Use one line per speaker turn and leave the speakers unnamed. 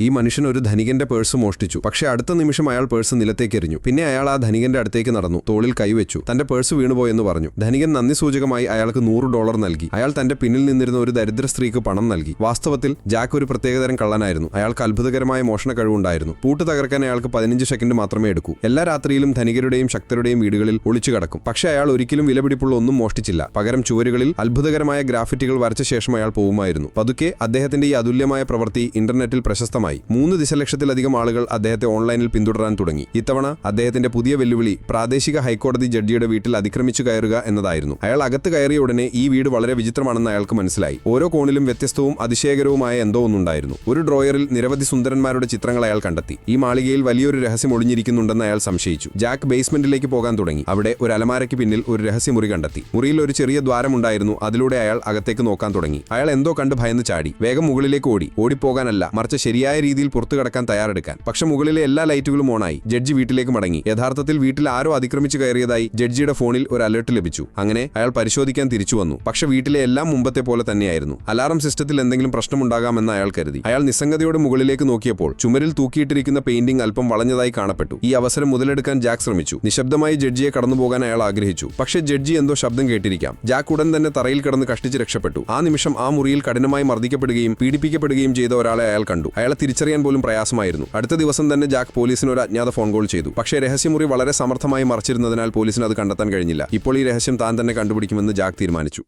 ഈ മനുഷ്യൻ ഒരു ധനികന്റെ പേഴ്സ് മോഷ്ടിച്ചു. പക്ഷേ അടുത്ത നിമിഷം അയാൾ പേഴ്സ് നിലത്തേക്ക് എറിഞ്ഞു പിന്നെ അയാൾ ആ ധനികന്റെ അടുത്തേക്ക് നടന്നു. തോളിൽ കൈവച്ചു തന്റെ പേഴ്സ് വീണുപോയെന്ന് പറഞ്ഞു. ധനികൻ നന്ദി സൂചകമായി അയാൾക്ക് നൂറ് ഡോളർ നൽകി. അയാൾ തന്റെ പിന്നിൽ നിന്നിരുന്ന ഒരു ദരിദ്ര സ്ത്രീക്ക് പണം നൽകി. വാസ്തവത്തിൽ ജാക്ക് ഒരു പ്രത്യേകതരം കള്ളനായിരുന്നു. അയാൾക്ക് അത്ഭുതകരമായ മോഷണ കഴിവുണ്ടായിരുന്നു. പൂട്ട് തകർക്കാൻ അയാൾക്ക് പതിനഞ്ച് സെക്കൻഡ് മാത്രമേ എടുക്കൂ. എല്ലാ രാത്രിയിലും ധനികരുടെയും ശക്തരുടെയും വീടുകളിൽ ഒളിച്ചു കടക്കും. പക്ഷേ അയാൾ ഒരിക്കലും വിലപിടിപ്പുള്ള ഒന്നും മോഷ്ടിച്ചില്ല. പകരം ചുവരുകളിൽ അത്ഭുതകരമായ ഗ്രാഫിറ്റികൾ വരച്ച ശേഷം അയാൾ പോകുമായിരുന്നു പതുക്കെ അദ്ദേഹത്തിന്റെ ഈ അതുല്യമായ പ്രവൃത്തി ഇന്റർനെറ്റിൽ പ്രശസ്തമായി. മൂന്ന് ദശലക്ഷത്തിലധികം ആളുകൾ അദ്ദേഹത്തെ ഓൺലൈനിൽ പിന്തുടരാൻ തുടങ്ങി. ഇത്തവണ അദ്ദേഹത്തിന്റെ പുതിയ വെല്ലുവിളി പ്രാദേശിക ഹൈക്കോടതി ജഡ്ജിയുടെ വീട്ടിൽ അതിക്രമിച്ചു കയറുക എന്നതായിരുന്നു. അയാൾ അകത്ത് കയറിയ ഉടനെ ഈ വീട് വളരെ വിചിത്രമാണെന്ന് അയാൾക്ക് മനസ്സിലായി. ഓരോ കോണിലും വ്യത്യസ്തവും അതിശയകരവുമായ എന്തോ ഒന്നുണ്ടായിരുന്നു. ഒരു ഡ്രോയറിൽ നിരവധി സുന്ദരന്മാരുടെ ചിത്രങ്ങൾ അയാൾ കണ്ടെത്തി. ഈ മാളികയിൽ വലിയൊരു രഹസ്യം ഒളിഞ്ഞിരിക്കുന്നുണ്ടെന്ന് അയാൾ സംശയിച്ചു. ജാക്ക് ബേസ്മെന്റിലേക്ക് പോകാൻ തുടങ്ങി. അവിടെ ഒരു അലമാരയ്ക്ക് പിന്നിൽ ഒരു രഹസ്യമുറി കണ്ടെത്തി. മുറിയിൽ ഒരു ചെറിയ ദ്വാരമുണ്ടായിരുന്നു. അതിലൂടെ അയാൾ അകത്തേക്ക് നോക്കാൻ തുടങ്ങി. അയാൾ എന്തോ കണ്ട് ഭയന്ന് ചാടി. വേഗം മുകളിലേക്ക് ഓടി. ഓടിപ്പോകാനല്ല. മറിച്ച് ശരിയായ രീതിയിൽ പുറത്തു കടക്കാൻ തയ്യാറെടുക്കാൻ. പക്ഷെ മുകളിലെ എല്ലാ ലൈറ്റുകളും ഓണായി. ജഡ്ജി വീട്ടിലേക്ക് മടങ്ങി. യഥാർത്ഥത്തിൽ വീട്ടിൽ ആരോ അതിക്രമിച്ചു കയറിയതായി ജഡ്ജിയുടെ ഫോണിൽ ഒരു അലർട്ട് ലഭിച്ചു. അങ്ങനെ അയാൾ പരിശോധിക്കാൻ തിരിച്ചു വന്നു. പക്ഷെ വീട്ടിലെ എല്ലാം മുമ്പത്തെ പോലെ തന്നെയായിരുന്നു. അലാറം സിസ്റ്റത്തിൽ എന്തെങ്കിലും പ്രശ്നമുണ്ടാകാമെന്ന് അയാൾ കരുതി. അയാൾ നിസ്സംഗതയോടെ മുകളിലേക്ക് നോക്കിയപ്പോൾ ചുമരിൽ തൂക്കിയിട്ടിരിക്കുന്ന പെയിന്റിംഗ് അല്പം വളഞ്ഞതായി കാണപ്പെട്ടു. ഈ അവസരം മുതലെടുക്കാൻ ജാക്ക് ശ്രമിച്ചു. നിശബ്ദമായി ജഡ്ജിയെ കടന്നുപോകാൻ അയാൾ ആഗ്രഹിച്ചു. പക്ഷേ ജഡ്ജി എന്തോ ശബ്ദം കേട്ടിരിക്കാം. ജാക്ക് ഉടൻ തന്നെ തറയിൽ കിടന്ന് കഷ്ടിച്ച് രക്ഷപ്പെട്ടു. ആ നിമിഷം ആ മുറിയിൽ കഠിനമായി മർദ്ദിക്കപ്പെടുകയും പീഡിപ്പിക്കപ്പെടുകയും ചെയ്ത ഒരാളെ അയാൾ കണ്ടു. അയാളെ തിരിച്ചറിയാൻ പോലും പ്രയാസമായിരുന്നു. അടുത്ത ദിവസം തന്നെ ജാക്ക് പോലീസിന് ഒരു അജ്ഞാത ഫോൺ കോൾ ചെയ്തു. പക്ഷേ രഹസ്യമുറി വളരെ സമർത്ഥമായി മറച്ചിരുന്നതിനാൽ പോലീസിന് അത് കണ്ടെത്താൻ കഴിഞ്ഞില്ല. ഇപ്പോൾ ഈ രഹസ്യം താൻ തന്നെ കണ്ടുപിടിക്കുമെന്ന് ജാക്ക് തീരുമാനിച്ചു.